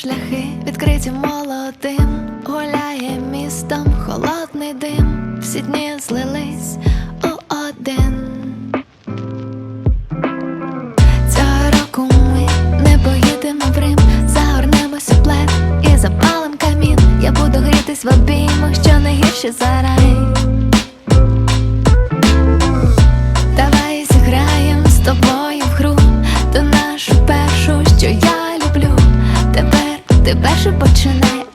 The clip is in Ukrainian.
шляхи відкриті молодим, гуляє містом холодний дим, всі дні злились у один. Цього року ми не поїдемо в Рим, загорнемося в плед і запалим камін. Я буду грітись в обіймах, що не гірше за рай. Ти перше починай,